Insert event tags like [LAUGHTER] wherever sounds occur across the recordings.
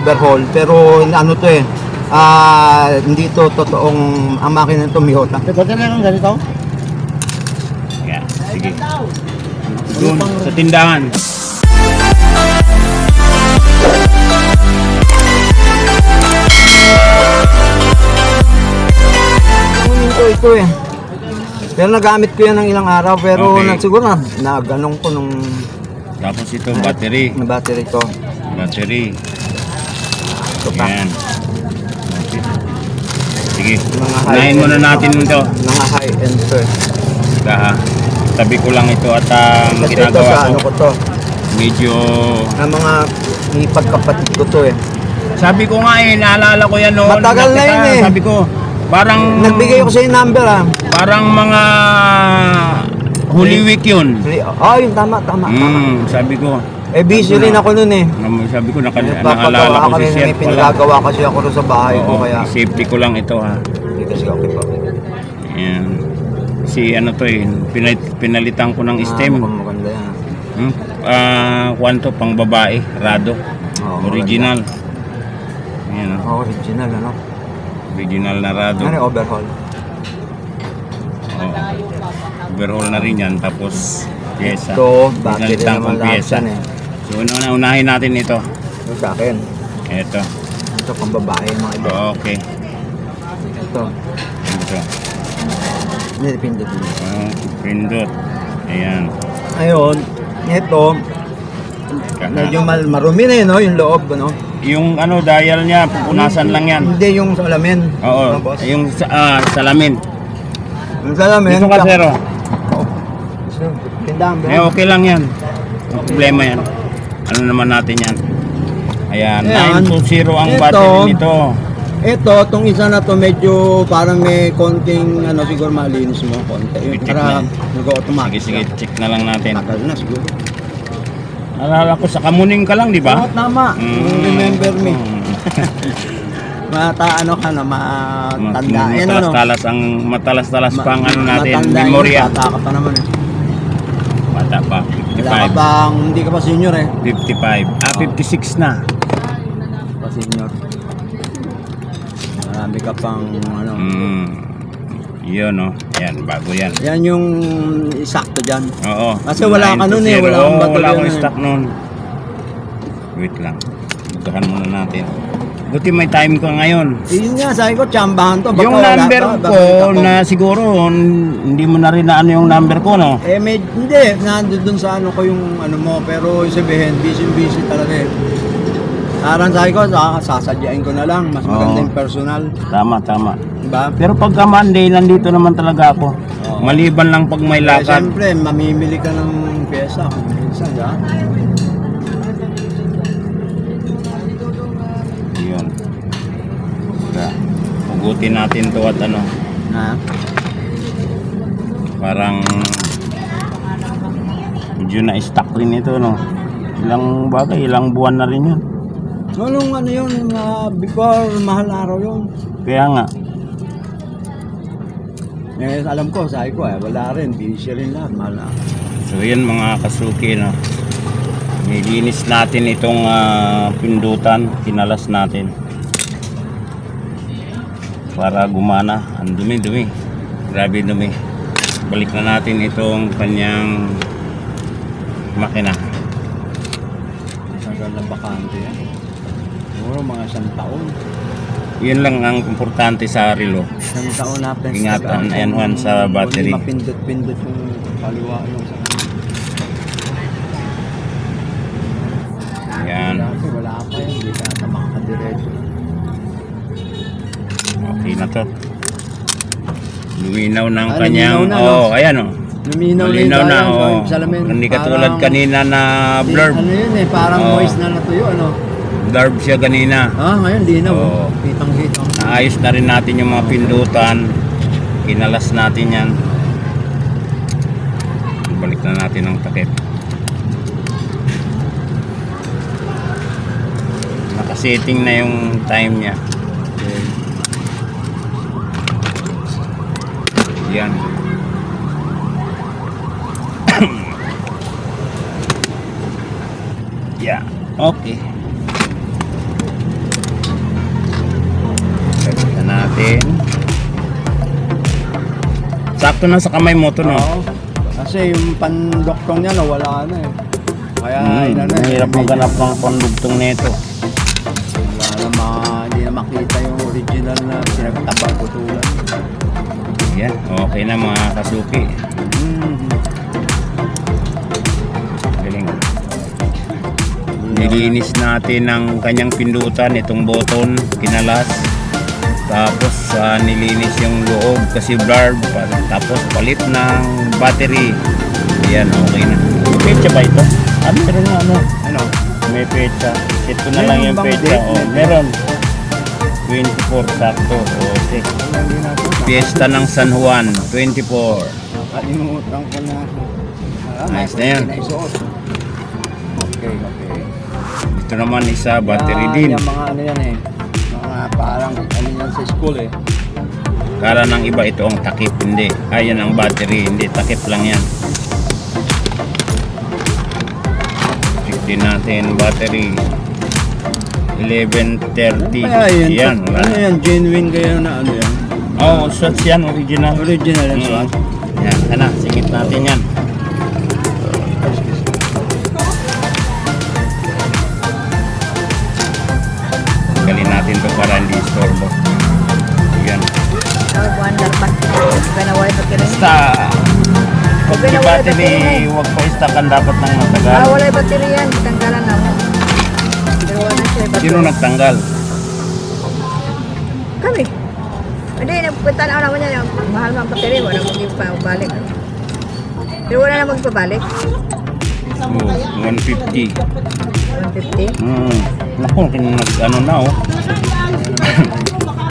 overhaul pero ano to eh ah hindi to totoong ang makina to Miyota Ito na lang ganito? Yeah, sige. Doon, sa tindahan. kunin ko ito eh pero nagamit ko yan ng ilang araw pero Okay. nag, siguro na naganong ko nung Tapos ito, battery. na battery ko Battery. Ito pa Yan. Sige, Mga unahin muna high-end. natin ito. mga high end to eh Daha, tabi ko lang ito at ang kasi ito ginagawa sa ano ko, to medyo... ang mga ipagkapatid ko to eh Sabi ko nga eh, naalala ko yan noon. Matagal na Nakita, yun eh. Sabi ko, parang... nagbigay ko sa yung number ah Parang mga Holy Week yun. oh yun tama tama tama Mm, sabi ko, eh busy rin ako nun eh nam- sabi ko, naka, Nagpapagawa naalala ko ka si rin, Chef. may pinagagawa kasi ako rin sa bahay ko Oo, kaya safety ko lang ito ha. hindi kasi okay pa. Ayan. Si ano to eh, pinal- pinalitan ko ng stem. Ah, mukhang maganda yan. Hmm? Ah, kwanto pang babae, Rado. Oo, Original. Ayan oh, Oo, original ano. original na Rado. Ano yung overhaul? Oo. Overhaul na rin yan, tapos pyesa. Ito, battery Pinalitan naman kong lahat pyesa. yan eh. So, una, unahin natin ito. Ito sa akin. Ito. Ito pang babae mga iba. Okay. Ito. Ito. Hindi, pindot. Oh, pindot. Ayan. Ayun, ito, medyo mal marumi na yun, no? yung loob, ano? Yung ano, dial niya, pupunasan lang yan. Hindi yung salamin. Oo, Ano, boss? yung ah, salamin. Yung salamin. Dito ka, zero. Oh. Tindahan ba? Eh, okay lang yan. Ang problema yan. Ano naman natin yan? Ayan, Ayan. 920 ang Ito. battery nito. Ito, tong isa na to medyo parang may konting ano siguro malinis mo konti. Yung I-check para na. nag-automatic. Sige, sige, check na lang natin. Tagal na siguro. Alala ko, sa kamuning ka lang, di ba? Oo, tama. Mm. Remember me. Mm. [LAUGHS] Mata ano ka na matanda. Ma- Yan ano. Matalas-talas ang matalas-talas pa ang ano natin, memorya. Bata ka pa naman eh. Bata pa, Wala ka 55. bang, hindi ka pa senior eh. 55. Ah, 56 na. Pa senior. Marami ka pang ano. Mm. Yun, no? Yan, bago yan. Yan yung isakto dyan. Oo. Kasi wala ka nun eh, 920. wala Oo, baterya Wala akong eh. stock nun. Wait lang. Bukahan muna natin. Buti may time ko ngayon. Yun nga, sabi ko, tsambahan to. Baka yung wala number to, ko na siguro n- hindi mo na rin na ano yung number ko, no? Eh, may, hindi, nandun dun sa ano ko yung ano mo, pero yung sabihin, busy-busy talaga eh. Parang sabi ko, sa- sasadyain ko na lang, mas maganda Oo. yung personal. Tama, tama. Diba? Pero pagka Monday, nandito naman talaga ako. Oo. Maliban lang pag may Eh, lakad. siyempre, mamimili ka ng pyesa kung minsan, ha? Yun. Kaya, Hugutin natin to at ano, Ha? parang medyo na-stuck rin ito, no? Ilang bagay, ilang buwan na rin yun. Anong ano yun, ah, before mahal na araw yun. Kaya nga, Eh, alam ko, sabi ko eh, wala rin, busy rin lahat, mahal na araw. So yan mga kasuki no. Nilinis natin itong ah, pindutan, kinalas natin. Para gumana. Ang dumi-dumi. Grabe dumi. Balik na natin itong kanyang makina. Tagal na bakante yan. Siguro mga isang taon. Yun lang ang importante sa relo. Isang taon natin. Ingatan, ayan, Juan, sa battery. Mapindot-pindot yung kaliwa yung sa Okay na to. Luminaw ng Ah, kanyang... luminaw na, no? oh, ayan oh. Luminaw na yung na, dayan, oh. salamin. Hindi katulad kanina na blurb. Ano yun eh, parang Oo. moist na natuyo, ano? Blurb siya kanina. Ah, ngayon, di na. Oh. Kitang-kitang. Naayos na rin natin yung mga pindutan. Kinalas natin yan. Balik na natin ang takip. Nakasetting na yung time niya. Yan. [COUGHS] yeah. Okay. Pagkita natin. Sakto na sa kamay mo to, no? Oo. Kasi yung pandoktong niya nawala na eh. Kaya mm, ina na. Eh. Hirap maghanap ng pandugtong nito. Wala na hindi na makita yung original na pinagtabang putulan. Yan, okay na mga kasuki. Mm. Galing. Nilinis natin ang kanyang pindutan, itong button, kinalas. Tapos ah, nilinis yung loob kasi. Pa- Tapos palit ng battery. Yan, okay na. Pecha ba ito? Ah, meron ano. Ano? May pecha. Ito na lang yung pecha. Oh, meron. 24 sakto. Okay. Fiesta ng San Juan, 24. Kalimutan ko na. Ah, Nice na yan. Okay, okay. Ito naman isa, battery Yan, din. Yung mga ano yan eh. Mga parang ano yan sa school eh. Kara ng iba ito ang takip, hindi. Ayan ang battery, hindi. Takip lang yan. Check din natin battery. 1130. Kaya yun. Yan, wala. Ano yan? Genuine kayo na ano yan? Oh, swatch yan, original. Original yan Mm. swatch. Yan, sana, singit natin yan. Galin natin to para hindi istorbo. Yan. Basta, pag di battery, huwag pa istakan dapat ng Ah, matagal. wala yung battery yan. Tanggalan na Sino nagtanggal? Kami. Hindi, nagpunta na naman niya. Mahal mga battery. Wala mo pa balik. Pero wala na magpabalik. Oh, 150. 150. Hmm. Naku, nag ano na oh.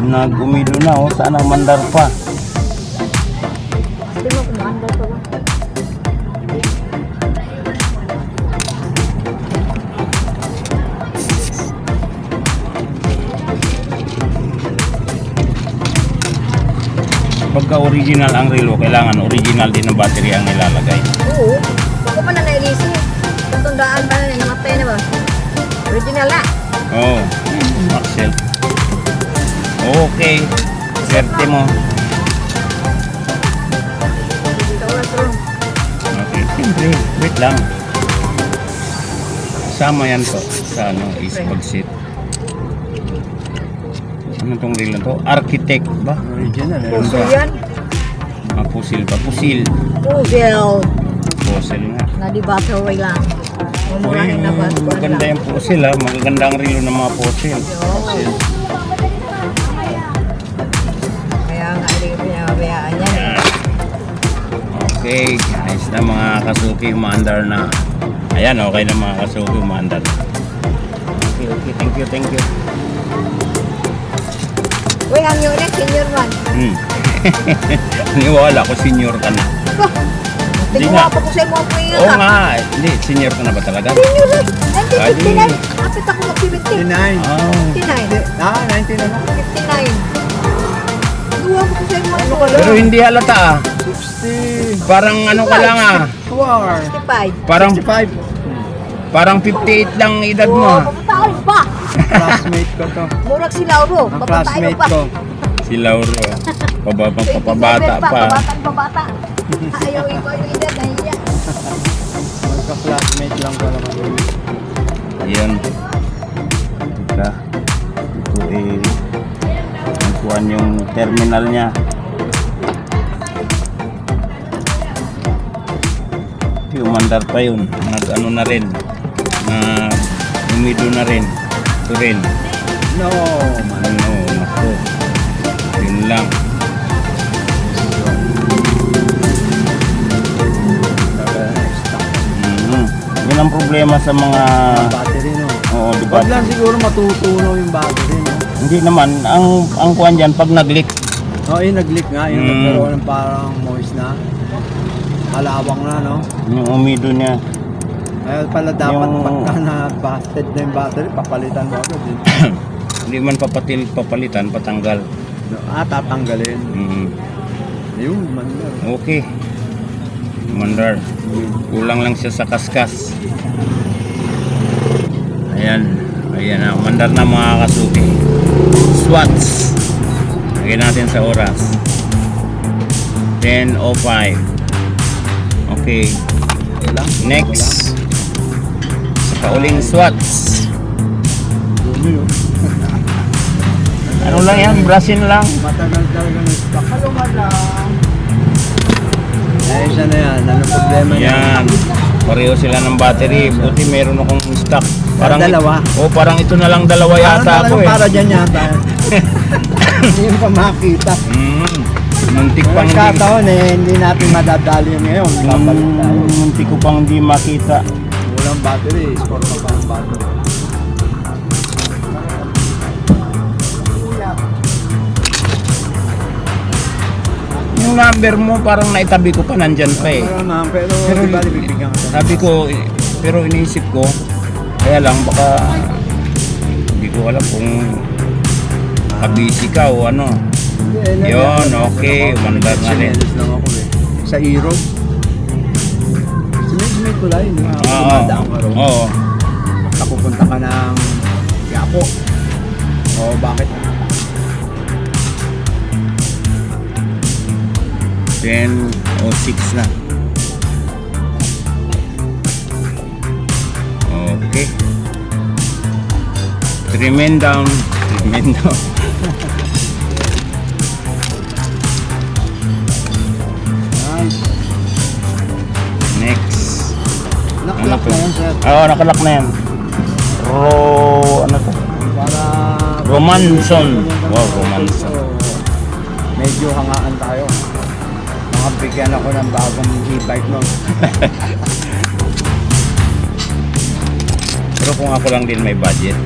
[LAUGHS] Nag-umido na oh. Sana mandar pa. Pagka original ang relo, kailangan original din ang battery ang nilalagay. Oo. Ako pa na nailisi. Katundaan pa na namatay na ba? Original na. Oh, Axel. Okay. Swerte mo. Okay, siyempre. Wait lang. Sama yan to sa ano, is pag-sit. Ano tong reel na to? Architect ba? Original eh. Puso yan. Ah, pusil pa. Pusil. Puzzle. Pusil nga. Na di battery lang. Mumurahin na ba? Maganda yung pusil ha. Magaganda ang relo ng mga pusil. Oo. Kaya nga, hindi ko pinababayaan yan. Yan. Okay, ayos na mga kasuki, umaandar na. Ayan, okay na mga kasuki, umaandar na. Ang yun eh, senior man. Hmm. [LAUGHS] Niwala ko, senior ka na. [LAUGHS] Ba? Di Tingwa nga. pa ko sa mga kuya. Oo nga, hindi, senior ka na ba talaga? Senior eh. Adi. 1959. Kapit ako mag-70. 59. Oh, 59. Ah, 19 na lang. 59. Tingwa pa ko sa mga kuya. pero hindi halata ah. 60. Parang ano ka lang ah. War. 65. Parang, 65. parang 58 lang edad mo Oo, ah. papataon pa. Classmate ko to. Murag si Lauro. Ang Papataon classmate pa. ko. Si Lauro. Pababa, 27 papabata pa. Pabata pabata. Ayaw [LAUGHS] ikaw yung edad. Nahiya. Magka-classmate lang ko naman. Ayan. Teka. Ito eh. Nagkuhan yung terminal niya. Ito, umandar pa yun. Nag ano na rin. Na umido na rin. Ito rin. No, man. Ano, nako. Yun lang. Mhm. Yun ang problema sa mga... Battery no. Oo, di ba? Wag lang siguro matutunaw yung battery no. Hindi naman. Ang, ang kuhan dyan, pag nag-leak, Oh, yung nag-leak nga, yung Mm. nagkaroon ng parang moist na. Kalawang na, no? yung umido niya, Kaya pala dapat Yung- pagka na-busted na yung battery, papalitan mo agad. Eh. [CLEARS THROAT] hindi man papatil, papalitan, patanggal. No, Ah, tatanggalin. Mhm. Yun, man na. Okay. Mandar. Kulang lang siya sa kaskas. Ayan. Ayan na. Mandar na mga kasuki. Swats. Lagyan natin sa oras. 10.05. Okay. Next. Sa kauling swats. Ano lang yan? Brasin lang. Matagal talaga ng stock. Kaluma lang. Na yan. Ano problema niya? Yan. Pareho sila ng battery. Buti meron akong stock. Parang Dalawa. Oh, parang ito na lang dalawa yata ako eh. Para dyan yata. [LAUGHS] Hindi mo pa makita. Mm. Muntik pang hindi, Pagkataon eh, hindi natin madadali yun ngayon. Mm, muntik ko pang hindi makita. Battery. Na pa ang battery. Yung number mo parang naitabi ko pa nandyan pa eh. Pero na, pero, Pero- di ba bibigyan ka sa Sabi ko, eh, pero iniisip ko, kaya lang baka hindi ko alam kung kabisi ka o ano. Hindi, eh, Yun, okay, umanda nga rin. eh. Sa Europe. Sinunod ko lang yun. eh. Oo. Dumadaan ka rin. Oo. Napupunta ka ng Yapo. O bakit? 10 o 6 na. Okay. Three men [LAUGHS] To? na yan, sir. Oo, nakalak na yan. Ro... Ano to? Para... Romanson. Wow, Romanson. Medyo hangaan tayo. Mga bigyan ako ng bagong e-bike nun. [LAUGHS] Pero kung ako lang din may budget,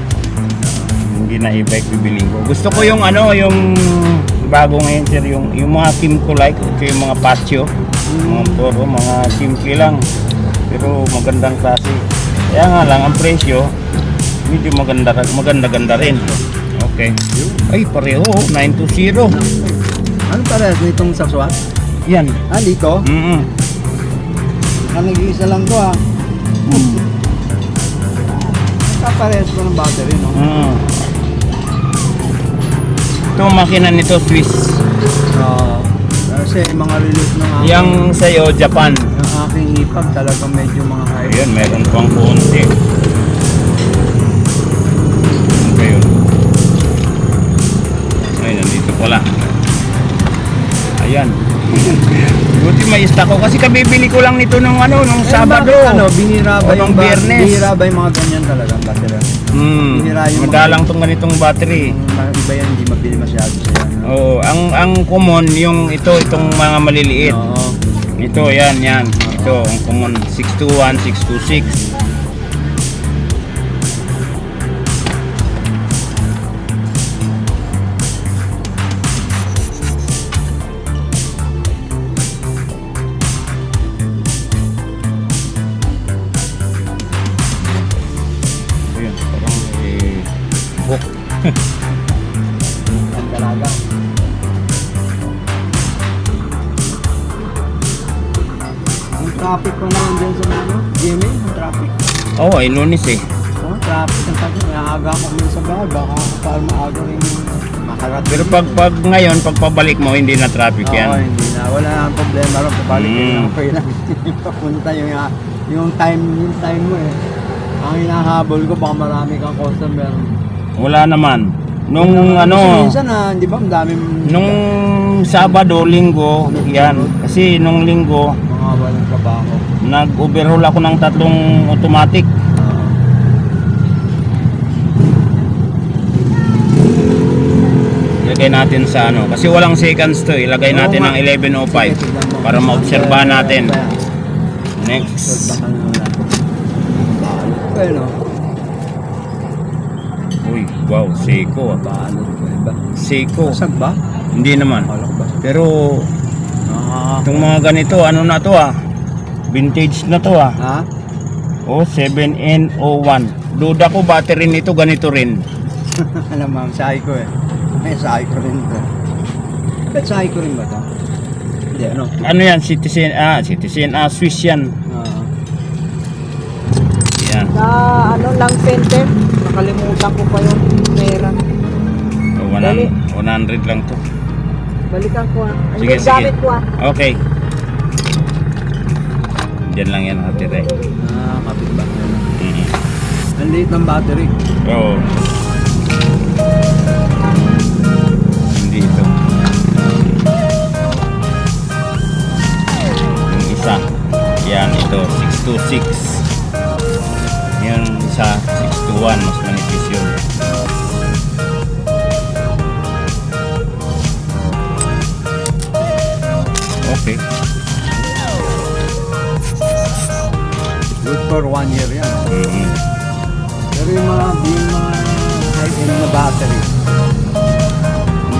hindi na e-bike bibiling ko. Gusto ko yung ano, yung bagong ngayon sir, yung, yung mga Kimco like, yung mga patio, mga puro, mga simple lang. Pero magandang klase. Kaya nga lang, ang presyo, medyo maganda, maganda-ganda rin. Okay. Ay, pareho, 920. Ano para nitong sa SWAT? Yan. Ah, dito? Mm Ah, nag-iisa lang to ah. Kapares ko ng battery, no? mm Ito makina nito, Swiss. Oo. kasi mga release ng Yang sa'yo, Japan. Ng aking ipag talaga medyo mga high. Ayun, meron pang konti. Okay yun. Ay, nandito pala. Ayan. [LAUGHS] Buti may stock ko. Kasi kabibili ko lang nito nung ano, nung Eh, Sabado. bakit Ano, bihira ba O, yung Biyernes. Bihira ba yung mga ganyan talaga, battery? Hmm. yung mga- Madalang tong ganitong battery. Yung mga iba yan, hindi mabili masyado no? Oo, ang ang common yung ito, itong mga maliliit. Oo. Ito, yan, yan. Ito, ang common 621, 626. Oo, oh, ay lunes eh. Oh, traffic ang tagal. Naaga ako min sa bahay, baka para maaga rin makarating. Pero pag pag ngayon, pag pabalik mo, hindi na traffic Oo, yan. hindi na. Wala na ang problema ron. Pabalik Mm. lang yun. [LAUGHS] Papunta yung, yung time, yung time mo eh. Ang hinahabol ko, baka marami kang customer. Wala naman. Nung ano, minsan na, di ba, ang daming nung Sabado, Linggo, yan. Kasi nung Linggo, mga walang trabaho. nag-overhaul ako ng tatlong automatic. Ilagay natin sa ano. Kasi walang seconds to. Ilagay natin ng 11.05 Sige, tignan mo. para maobserbahan natin. Next. Uy, wow, Seiko. Seiko. Basag ba? Hindi naman. Pero Ah. itong mga ganito, ano na to ah. Vintage na to ah. Ha? O, 7N01. Duda ko battery nito ganito rin. [LAUGHS] Alam mo, sahi ko eh. May sahi ko rin to. Ba't sahi ko rin ba to? Hindi, ano? Ano yan? Citizen, ah, Citizen, ah, Swiss yan. Ah. Yan. Sa ano lang center, nakalimutan ko pa yung pera. So, 100, 100 lang to. Balikan ko ah. Ano Sige, sige. gamit ko ah. Okay. Diyan lang yan nakatira eh. Ah, kapit ba? Mhm. Ang liit ng battery. Oo. Hindi ito. 626. Yung isa. 621. Mas manipis yun. Okay. Good for one year yan. Mhm. Pero yung mga, yung mga high-end na battery,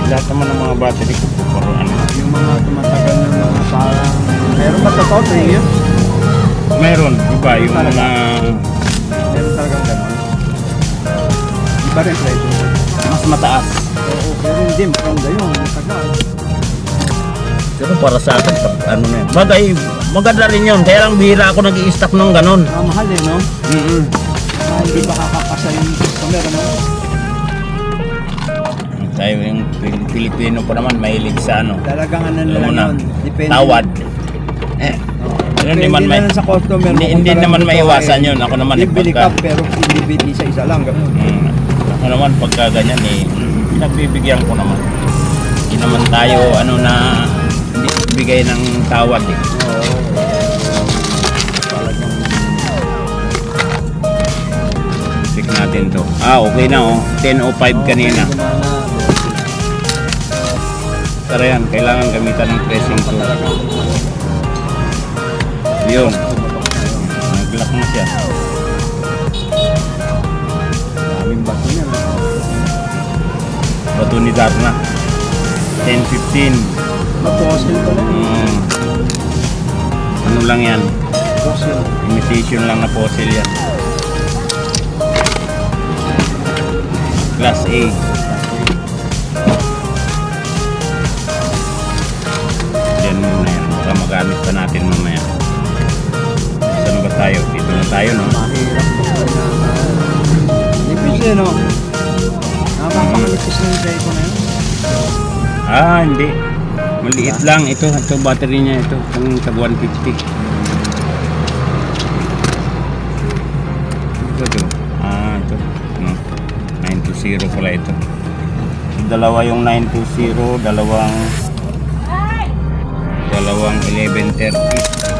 Lahat naman ng mga battery puro ano. yung mga tumatagal na mga parang, meron ba totoo 3 years? Meron, iba yung mga Meron talagang gano'n. Iba rin presyo. mas mataas. Oo, pero hindi, maganda yun, matagal. Pero para sa akin, pag ano na yun. Bagay, maganda rin yun. Kaya lang bihira ako nag i-stock ng ganun. Ah, mahal eh, no? Mm-mm. Ah, hindi ba kakakasa yung customer, ano? Tayo yung Pil- Pilipino pa naman, mahilig sa ano. Talagang ano na lang yun. Depende. tawad. Eh. [LAUGHS] Pero hindi man may- lang sa customer. hindi, hindi naman maiwasan eh. yun. Ako naman, pagka, ka pero individual isa-isa lang. Ganun. mm, ako naman, pagka ganyan eh, pinagbibigyan ko naman. Hindi naman tayo, ano na, hindi bigay ng tawad eh. Oo. Talagang Check natin to. Ah, okay na oh. 10.05 kanina. Tara yan, kailangan gamitan ng pressing tool. Yun, nag-lock na siya. daming bato niya. Bato ni Darna. 10.15. Fossil pala yun. Mm. Ano lang yan? Fossil. Imitation lang na fossil yan. Class A. Yan muna yan. Baka magamit pa natin mamaya. Tayo? Dito na tayo, no? Mahirap po na. Nipis eh, no? Napapangalipis na yung ko na yun. Ah, hindi. Maliit lang. Ito, ito battery niya. Ito, itong tag 150. Ito, ito. Ah, ito. No? 920 pala ito. Dalawa yung 920, dalawang dalawang 1130.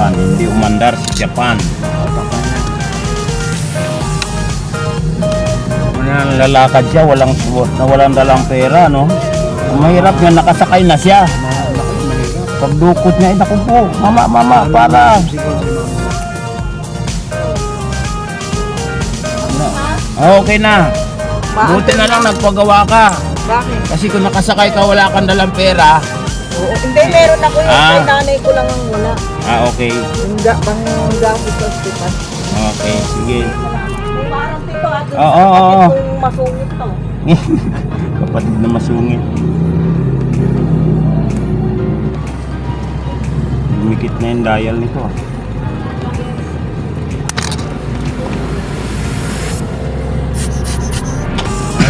Japan, hindi umandar sa Japan. Lalakad siya, walang na walang dalang pera, no? Ang mahirap nga nakasakay na siya. Pagdukot niya, eh, naku po, mama, mama, para. Okay na. Buti na lang nagpagawa ka. Bakit? Kasi kung nakasakay ka, wala kang dalang pera. Oo, hindi, meron ako yung Ah. nanay ko lang ang wala. Ah, okay. Yung ga, pang gamit sa hospital. Okay, sige. Parang dito at Oo, oo, oo. yung masungit to. [LAUGHS] Kapatid na masungit. Lumikit na yung dial nito ah.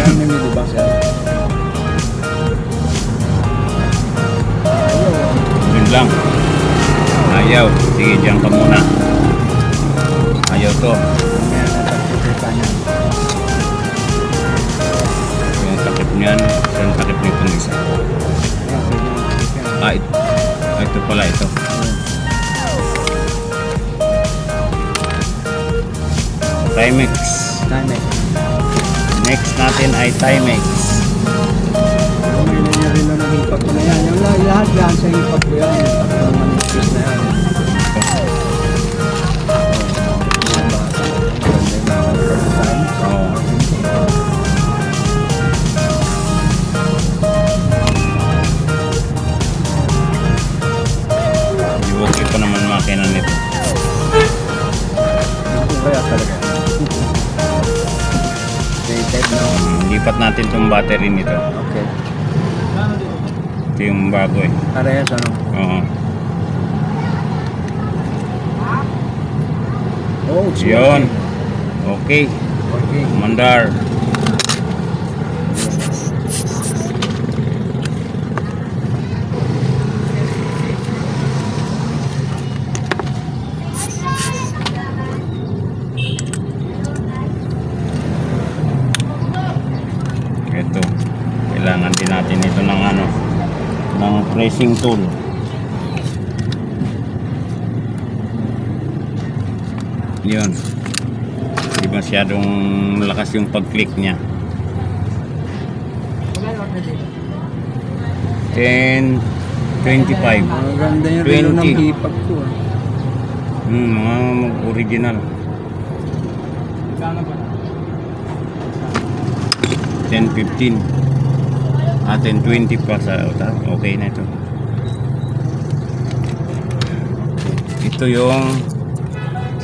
Ayun, may midi ba siya? Yun lang. Ayaw. Sige, dyan ka muna. Ayaw to. Yung takip niyan, yung takip nitong isa. Ah, ito, ah, ito pala ito. Timex. Time eh. Next natin ay Timex. May na rin na nahipag ko na yan. Yung lahat yan sa hipag ko yan. Ayos na yan. Okay makina nito. Kaya talaga. Rated na. Lipat natin tong battery nito. Okay. Ito yung bago eh. Parehas ano? Oo. Oh, Yun. Okay. working. Mandar. Ito. Kailangan din natin ito ng ano ng pressing tool. Yun. Di masyadong malakas yung pag-click niya. 10, 25. Maganda yung relo ng 20. hipag ko. ah. Hmm, mga original. 10, 15. Ah, 10, 20 pa sa. Okay na ito. Ito yung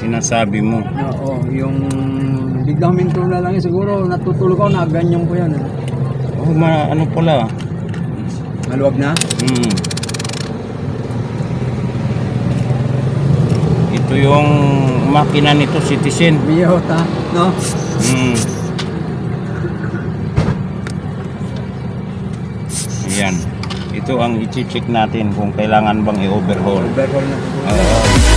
sinasabi mo. Oo, yung biglang minto na lang. Siguro natutulog ako, nakaganyan ko yan. eh. Oh, ma ano pala? Maluwag na? Hmm. Ito yung makina nito, Citizen. Miyota, no? Hmm. Ayan. Ito ang i-check natin kung kailangan bang i-overhaul. Overhaul na. Oo.